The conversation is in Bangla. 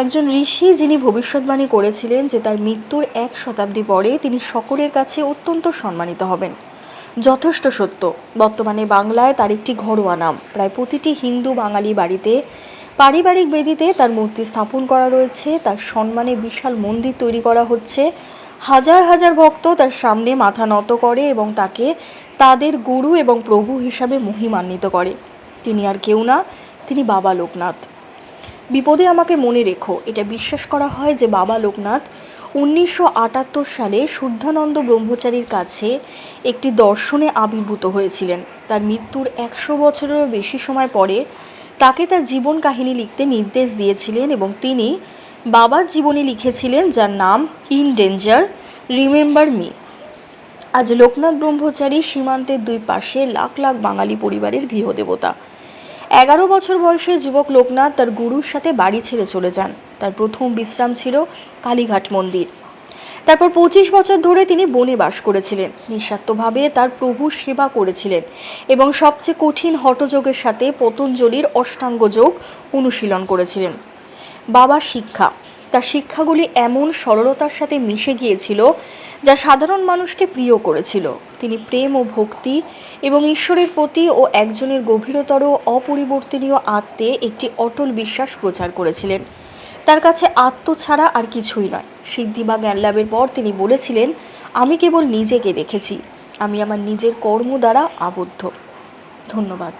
একজন ঋষি যিনি ভবিষ্যৎবাণী করেছিলেন যে তার মৃত্যুর এক শতাব্দী পরে তিনি সকলের কাছে অত্যন্ত সম্মানিত হবেন। যথেষ্ট সত্য, বর্তমানে বাংলায় তার একটি ঘরোয়া নাম। প্রায় প্রতিটি হিন্দু বাঙালি বাড়িতে পারিবারিক বেদিতে তার মূর্তি স্থাপন করা রয়েছে, তার সম্মানে বিশাল মন্দির তৈরি করা হচ্ছে। হাজার হাজার ভক্ত তার সামনে মাথা নত করে এবং তাকে তাদের গুরু এবং প্রভু হিসাবে মহিমান্বিত করে। তিনি আর কেউ না, তিনি বাবা লোকনাথ। বিপদে আমাকে মনে রেখো। এটা বিশ্বাস করা হয় যে বাবা লোকনাথ উনিশশো আটাত্তর সালে শুদ্ধানন্দ ব্রহ্মচারীর কাছে একটি দর্শনে আবির্ভূত হয়েছিলেন। তার মৃত্যুর একশো বছরেরও বেশি সময় পরে তাকে তার জীবন কাহিনী লিখতে নির্দেশ দিয়েছিলেন এবং তিনি বাবার জীবনী লিখেছিলেন যার নাম ইন ডেঞ্জার, রিমেম্বার মি। আজ লোকনাথ ব্রহ্মচারী সীমান্তের দুই পাশে লাখ লাখ বাঙালি পরিবারের গৃহদেবতা। এগারো বছর বয়সে যুবক লোকনাথ তার গুরুর সাথে বাড়ি ছেড়ে চলে যান। তার প্রথম বিশ্রাম ছিল কালীঘাট মন্দির। তারপর পঁচিশ বছর ধরে তিনি বনে বাস করেছিলেন। নিঃস্বার্থভাবে তার প্রভু সেবা করেছিলেন এবং সবচেয়ে কঠিন হটযোগের সাথে পতঞ্জলির অষ্টাঙ্গ যোগ অনুশীলন করেছিলেন। বাবা শিক্ষা। তার শিক্ষাগুলি এমন সরলতার সাথে মিশে গিয়েছিল যা সাধারণ মানুষকে প্রিয় করেছিল। তিনি প্রেম ও ভক্তি এবং ঈশ্বরের প্রতি ও একজনের গভীরতর অপরিবর্তনীয় আত্মে একটি অটল বিশ্বাস প্রচার করেছিলেন। তার কাছে আত্ম ছাড়া আর কিছুই নয়। সিদ্ধি বা জ্ঞান লাভের পর তিনি বলেছিলেন, আমি কেবল নিজেকে দেখেছি। আমি আমার নিজের কর্ম দ্বারা আবদ্ধ। ধন্যবাদ।